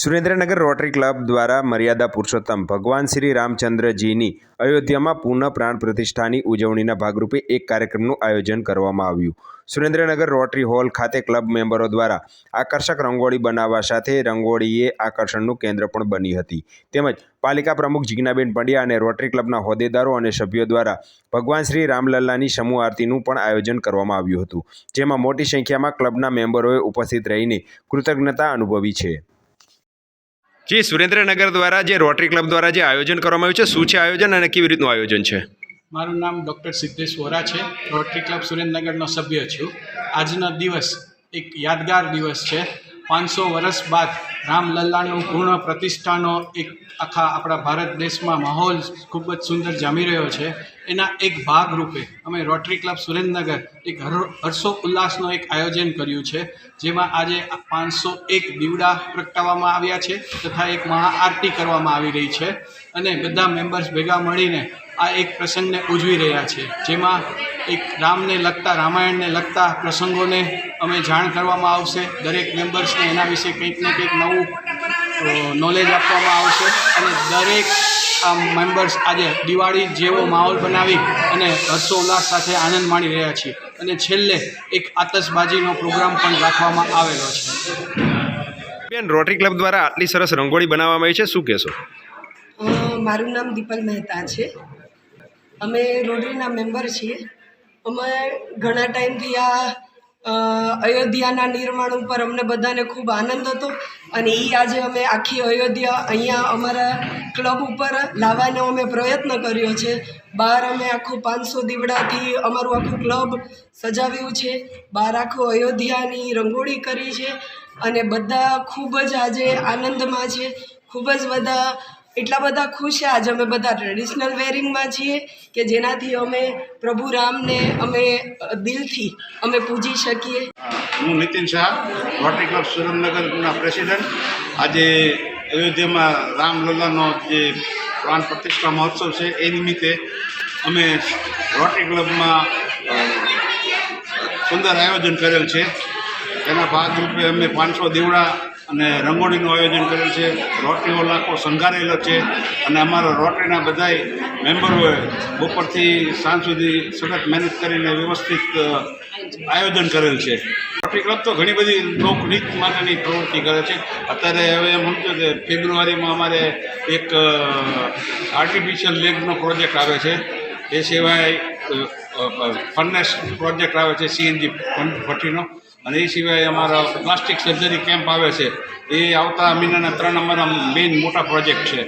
Surendranagar rotary club દ્વારા મર્યાદા પુરુષોત્તમ ભગવાન શ્રી રામચંદ્રજીની અયોધ્યામાં પુનઃ પ્રાણ પ્રતિષ્ઠાની ઉજવણીના ભાગરૂપે એક કાર્યક્રમનું આયોજન કરવામાં આવ્યું. સુરેન્દ્રનગર રોટરી હોલ ખાતે ક્લબ મેમ્બરો દ્વારા આકર્ષક રંગોળી બનાવવા સાથે રંગોળીએ આકર્ષણનું કેન્દ્ર પણ બની હતી. તેમજ પાલિકા પ્રમુખ જિજ્ઞાબેન પંડ્યા અને રોટરી ક્લબના હોદ્દેદારો અને સભ્યો દ્વારા ભગવાન શ્રી રામલલ્લાની સમૂહ આરતીનું પણ આયોજન કરવામાં આવ્યું હતું, જેમાં મોટી સંખ્યામાં ક્લબના મેમ્બરોએ ઉપસ્થિત રહીને કૃતજ્ઞતા અનુભવી છે. જી, સુરેન્દ્રનગર દ્વારા જે રોટરી ક્લબ દ્વારા જે આયોજન કરવામાં આવ્યું છે, શું છે આયોજન અને કેવી રીતનું આયોજન છે? મારું નામ ડૉક્ટર સિદ્ધેશ વોરા છે. રોટરી ક્લબ સુરેન્દ્રનગરનો સભ્ય છું. આજનો દિવસ એક યાદગાર દિવસ છે. પાંચસો વર્ષ બાદ રામલલ્લાનું પૂર્ણ પ્રતિષ્ઠાનો એક આખા આપણા ભારત દેશમાં માહોલ ખૂબ જ સુંદર જામી રહ્યો છે. એના એક ભાગ રૂપે અમે રોટરી ક્લબ સુરેન્દ્રનગર એક હર હર્ષો ઉલ્લાસનો એક આયોજન કર્યું છે, જેમાં આજે પાંચસો એક દીવડા પ્રગટાવવામાં આવ્યા છે તથા એક મહાઆરતી કરવામાં આવી રહી છે અને બધા મેમ્બર્સ ભેગા મળીને આ એક પ્રસંગને ઉજવી રહ્યા છે, જેમાં એક રામને લગતા રામાયણને લગતા પ્રસંગોને અમે જાણ કરવામાં આવશે. દરેક મેમ્બર્સને એના વિશે કંઈક ને કંઈક નવું નોલેજ આપવામાં આવશે. અને દરેક આ મેમ્બર્સ આજે દિવાળી જેવો માહોલ બનાવી અને હર્ષોલ્લાસ સાથે આનંદ માણી રહ્યા છીએ. અને છેલ્લે એક આતશબાજીનો પ્રોગ્રામ પણ રાખવામાં આવેલો છે. બેન રોટરી ક્લબ દ્વારા આટલી સરસ રંગોળી બનાવવામાં આવી છે. શું કહેશો? મારું નામ દીપલ મહેતા છે. અમે રોટરીના મેમ્બર છીએ. અમે ઘણા ટાઈમથી આ અયોધ્યાના નિર્માણ ઉપર અમને બધાને ખૂબ આનંદ હતો અને એ આજે અમે આખી અયોધ્યા અહીંયા અમારા ક્લબ ઉપર લાવવાનો અમે પ્રયત્ન કર્યો છે. બહાર અમે આખું પાંચસો દીવડાથી અમારું આખું ક્લબ સજાવ્યું છે. બહાર આખું અયોધ્યાની રંગોળી કરી છે અને બધા ખૂબ જ આજે આનંદમાં છે. ખૂબ જ બધા એટલા બધા ખુશ છે. આજે અમે બધા ટ્રેડિશનલ વેરિંગમાં છીએ કે જેનાથી અમે પ્રભુ રામને અમે દિલથી અમે પૂજી શકીએ. હું નીતિન શાહ રોટરી ક્લબ સુરેન્દ્રનગરના પ્રેસિડેન્ટ આજે અયોધ્યામાં રામલલ્લાનો જે પ્રાણ પ્રતિષ્ઠા મહોત્સવ છે, એ નિમિત્તે અમે રોટરી ક્લબમાં સુંદર આયોજન કરેલ છે. એના ભાગરૂપે અમે પાંચસો દીવડા અને રંગોળીનું આયોજન કરેલ છે. રોટરીઓ લાખો સંઘારેલો છે અને અમારા રોટરીના બધાય મેમ્બરોએ બપોરથી સાંજ સુધી સખત મહેનત કરીને વ્યવસ્થિત આયોજન કરેલ છે. રોટરી ક્લબ તો ઘણી બધી લોકનીત માટેની પ્રવૃત્તિ કરે છે. અત્યારે હવે એમ સમજો કે ફેબ્રુઆરીમાં અમારે એક આર્ટિફિશિયલ લેગનો પ્રોજેક્ટ આવે છે. એ સિવાય ફર્નેસ પ્રોજેક્ટ આવે છે સીએનજી ભઠ્ઠીનો. અને એ સિવાય અમારા પ્લાસ્ટિક સર્જરી કેમ્પ આવે છે. એ આવતા મહિનાના ત્રણ અમારા મેઇન મોટા પ્રોજેક્ટ છે.